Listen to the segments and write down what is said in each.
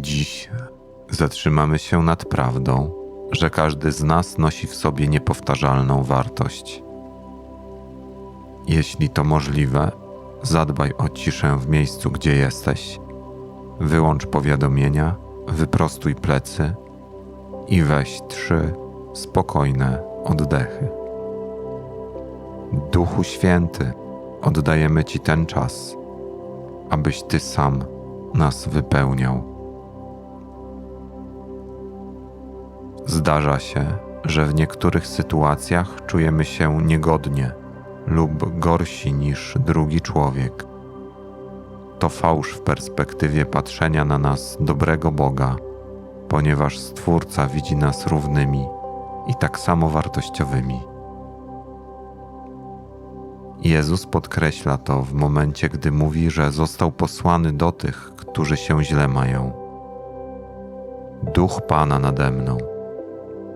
Dziś zatrzymamy się nad prawdą, że każdy z nas nosi w sobie niepowtarzalną wartość. Jeśli to możliwe, zadbaj o ciszę w miejscu, gdzie jesteś. Wyłącz powiadomienia, wyprostuj plecy i weź trzy spokojne oddechy. Duchu Święty, oddajemy Ci ten czas, abyś Ty sam nas wypełniał. Zdarza się, że w niektórych sytuacjach czujemy się niegodnie lub gorsi niż drugi człowiek. To fałsz w perspektywie patrzenia na nas dobrego Boga, ponieważ Stwórca widzi nas równymi i tak samo wartościowymi. Jezus podkreśla to w momencie, gdy mówi, że został posłany do tych, którzy się źle mają. Duch Pana nade mną,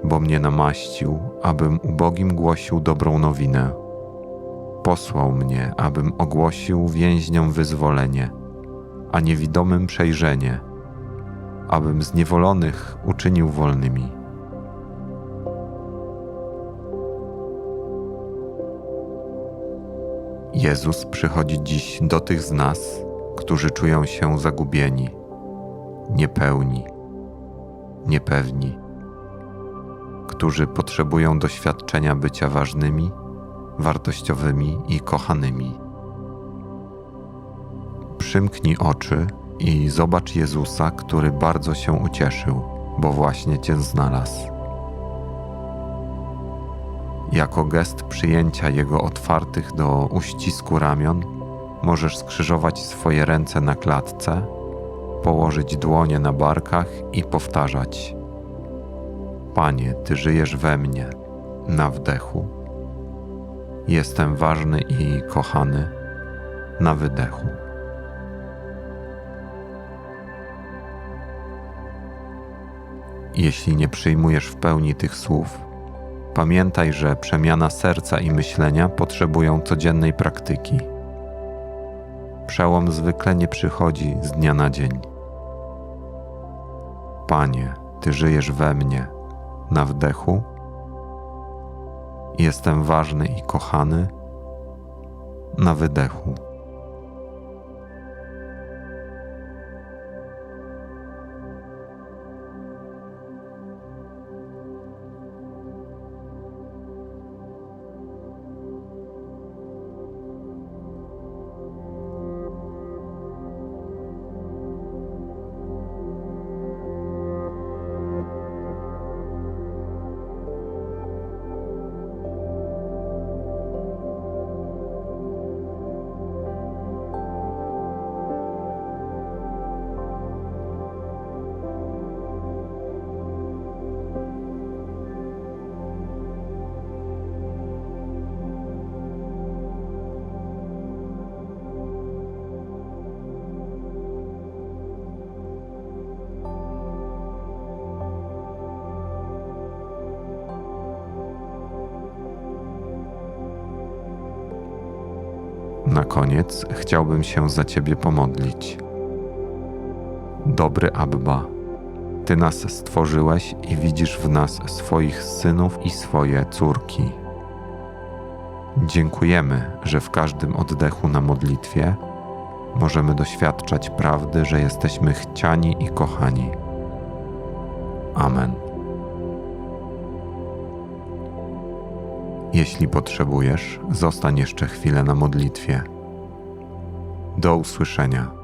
bo mnie namaścił, abym ubogim głosił dobrą nowinę. Posłał mnie, abym ogłosił więźniom wyzwolenie, a niewidomym przejrzenie, abym zniewolonych uczynił wolnymi Jezus przychodzi dziś do tych z nas, którzy czują się zagubieni, niepełni, niepewni, którzy potrzebują doświadczenia bycia ważnymi, wartościowymi i kochanymi. Przymknij oczy i zobacz Jezusa, który bardzo się ucieszył, bo właśnie Cię znalazł. Jako gest przyjęcia Jego otwartych do uścisku ramion, możesz skrzyżować swoje ręce na klatce, położyć dłonie na barkach i powtarzać: Panie, Ty żyjesz we mnie, na wdechu. Jestem ważny i kochany, na wydechu. Jeśli nie przyjmujesz w pełni tych słów, Pamiętaj, że przemiana serca i myślenia potrzebują codziennej praktyki. Przełom zwykle nie przychodzi z dnia na dzień. Panie, Ty żyjesz we mnie, na wdechu. Jestem ważny i kochany, na wydechu. Na koniec chciałbym się za Ciebie pomodlić. Dobry Abba, Ty nas stworzyłeś i widzisz w nas swoich synów i swoje córki. Dziękujemy, że w każdym oddechu na modlitwie możemy doświadczać prawdy, że jesteśmy chciani i kochani. Amen. Jeśli potrzebujesz, zostań jeszcze chwilę na modlitwie. Do usłyszenia.